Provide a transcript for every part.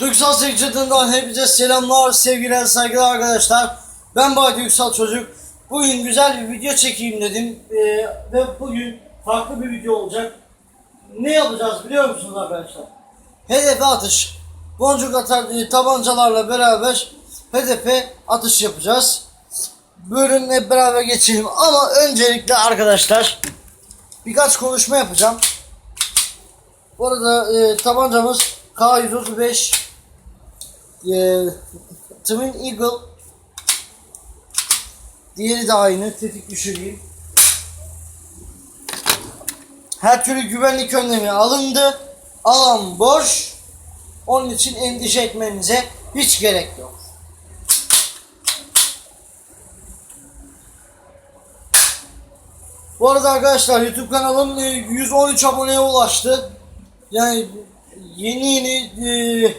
Duygusal Sekçadından hepinize selamlar, sevgiler, saygılar arkadaşlar. Ben Bay Duygusal Çocuk. Bugün güzel bir video çekeyim dedim. Ee, ve bugün farklı bir video olacak. Ne yapacağız biliyor musunuz arkadaşlar? Hedefe atış. Boncuk atar e, tabancalarla beraber hedefe atış yapacağız. Hep beraber geçelim. Ama öncelikle arkadaşlar birkaç konuşma yapacağım. Bu arada e, tabancamız K135 e, Twin Eagle Diğeri de aynı. Tetik düşüreyim. Her türlü güvenlik önlemi alındı. Alan boş. Onun için endişe etmenize hiç gerek yok. Bu arada arkadaşlar YouTube kanalım e, 113 aboneye ulaştı. Yani yeni yeni e,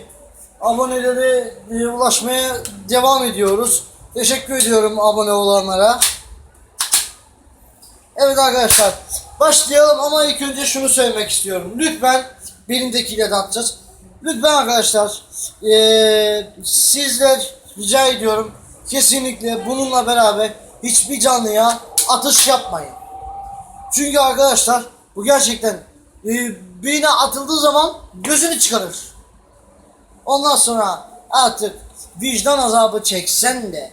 abonelere ulaşmaya devam ediyoruz. Teşekkür ediyorum abone olanlara. Evet arkadaşlar başlayalım ama ilk önce şunu söylemek istiyorum. Lütfen birindekiyle de atacağız. Lütfen arkadaşlar e, sizler rica ediyorum kesinlikle bununla beraber hiçbir canlıya atış yapmayın. Çünkü arkadaşlar bu gerçekten e, birine atıldığı zaman gözünü çıkarır. Ondan sonra artık vicdan azabı çeksen de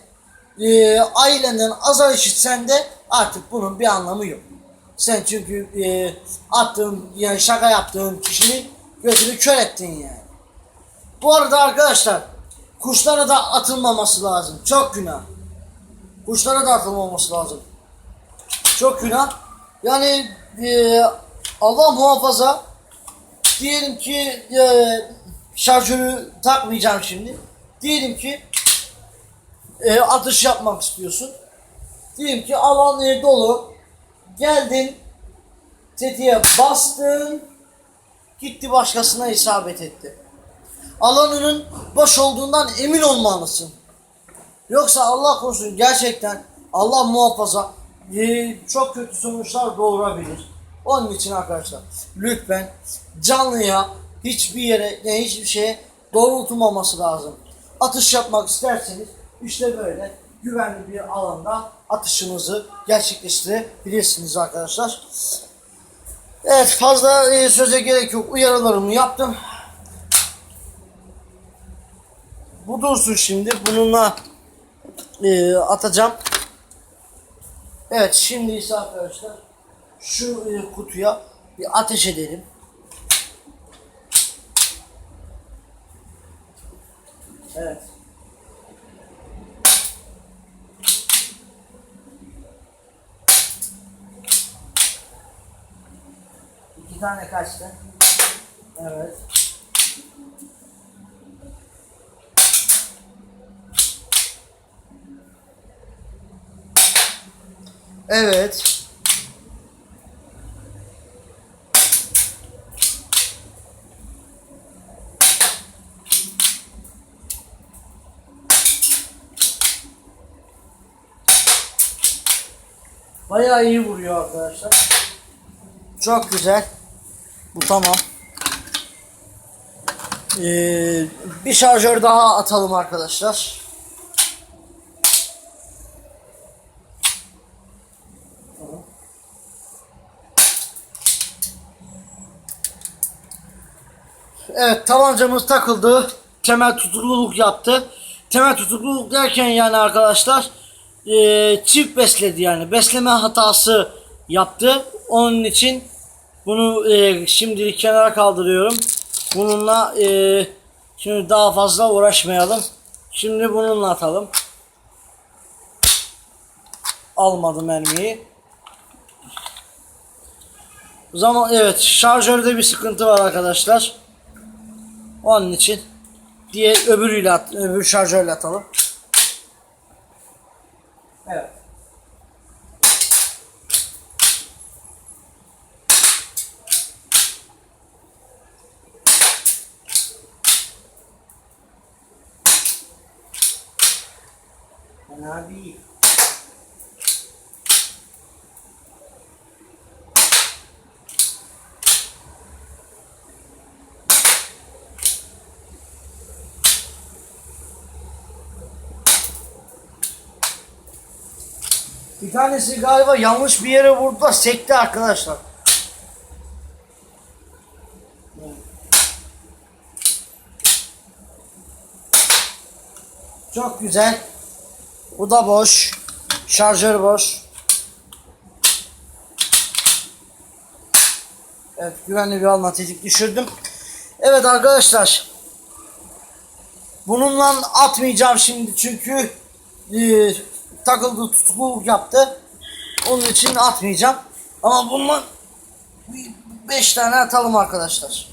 e, ailenden azar işitsen de artık bunun bir anlamı yok. Sen çünkü e, attığın yani şaka yaptığın kişinin gözünü kör ettin yani. Bu arada arkadaşlar kuşlara da atılmaması lazım. Çok günah. Kuşlara da atılmaması lazım. Çok günah. Yani e, Allah muhafaza diyelim ki e, şarjörü takmayacağım şimdi. Diyelim ki e, atış yapmak istiyorsun. Diyelim ki alan e, dolu. Geldin tetiğe bastın gitti başkasına isabet etti. Alanının boş olduğundan emin olmalısın. Yoksa Allah korusun gerçekten Allah muhafaza e, çok kötü sonuçlar doğurabilir. Onun için arkadaşlar lütfen canlıya hiçbir yere yani hiçbir şeye doğrultulmaması lazım. Atış yapmak isterseniz işte böyle güvenli bir alanda atışınızı gerçekleştirebilirsiniz arkadaşlar. Evet fazla e, söze gerek yok. Uyarılarımı yaptım. Bu dursun şimdi. Bununla e, atacağım. Evet şimdi ise arkadaşlar şu e, kutuya bir ateş edelim. Evet. İki tane kaçtı. Evet. Evet. Bayağı iyi vuruyor arkadaşlar. Çok güzel. Bu tamam. Ee, bir şarjör daha atalım arkadaşlar. Evet tabancamız takıldı. Temel tutukluluk yaptı. Temel tutukluluk derken yani arkadaşlar e, çift besledi yani. Besleme hatası yaptı. Onun için bunu e, şimdilik kenara kaldırıyorum. Bununla e, şimdi daha fazla uğraşmayalım. Şimdi bununla atalım. Almadı mermiyi. Zaman evet şarjörde bir sıkıntı var arkadaşlar. Onun için diye öbürüyle at, öbür şarjörle atalım. fena. Bir tanesi galiba yanlış bir yere vurdu da sekti arkadaşlar. Çok güzel. Bu da boş. Şarjör boş. Evet güvenli bir tetik düşürdüm. Evet arkadaşlar. Bununla atmayacağım şimdi çünkü e, takıldı tutukluluk yaptı. Onun için atmayacağım. Ama bundan 5 tane atalım arkadaşlar.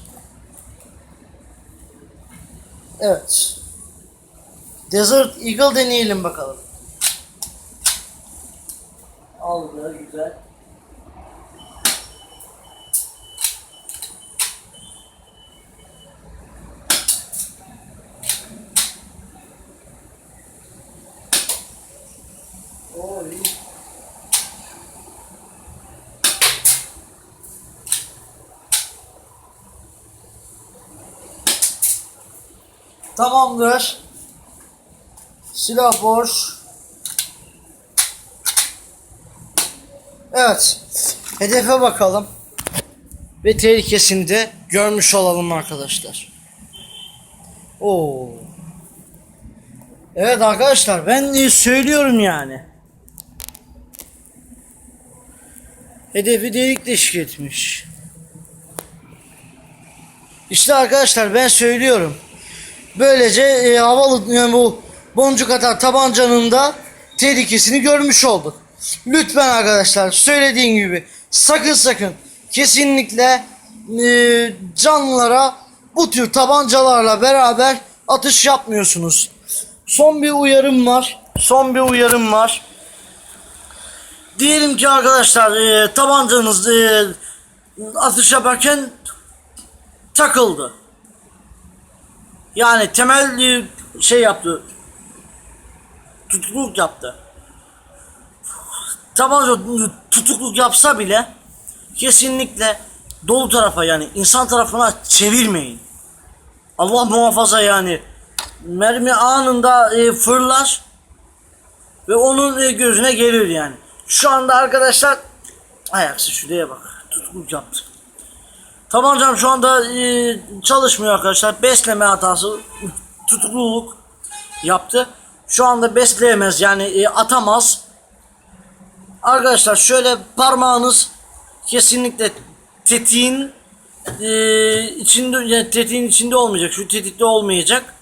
Evet. Desert Eagle deneyelim bakalım. Aldı güzel. İyi. Tamamdır. Silah boş. Evet. Hedefe bakalım. Ve tehlikesini de görmüş olalım arkadaşlar. Oo. Evet arkadaşlar ben söylüyorum yani. Hedefi delik deşik etmiş. İşte arkadaşlar ben söylüyorum. Böylece e, havalı yani bu boncuk atar tabancanın da tehlikesini görmüş olduk. Lütfen arkadaşlar söylediğim gibi sakın sakın kesinlikle e, canlılara bu tür tabancalarla beraber atış yapmıyorsunuz. Son bir uyarım var. Son bir uyarım var. Diyelim ki arkadaşlar e, tabancanız e, atış yaparken takıldı. Yani temel e, şey yaptı. Tutukluk yaptı. Tabanca tutukluk yapsa bile kesinlikle dolu tarafa yani insan tarafına çevirmeyin. Allah muhafaza yani mermi anında e, fırlar ve onun e, gözüne gelir yani. Şu anda arkadaşlar ayaksı şuraya bak tutukluk yaptı. Tabancam şu anda e, çalışmıyor arkadaşlar. Besleme hatası tutukluluk yaptı. Şu anda besleyemez yani e, atamaz. Arkadaşlar şöyle parmağınız kesinlikle tetiğin e, içinde yani tetiğin içinde olmayacak. Şu tetikte olmayacak.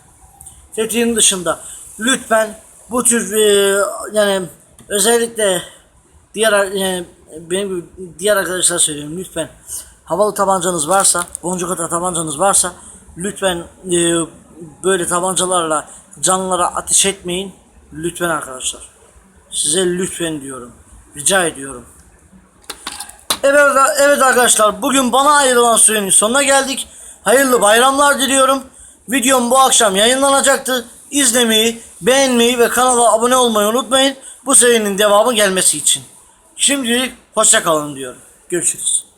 Tetiğin dışında. Lütfen bu tür e, yani özellikle diğer yani benim gibi diğer arkadaşlar söylüyorum lütfen havalı tabancanız varsa boncuk ata tabancanız varsa lütfen e, böyle tabancalarla canlılara ateş etmeyin lütfen arkadaşlar size lütfen diyorum rica ediyorum Evet, evet arkadaşlar bugün bana ayrılan sürenin sonuna geldik. Hayırlı bayramlar diliyorum. Videom bu akşam yayınlanacaktır. İzlemeyi, beğenmeyi ve kanala abone olmayı unutmayın. Bu serinin devamı gelmesi için. Şimdilik hoşça kalın diyorum. Görüşürüz.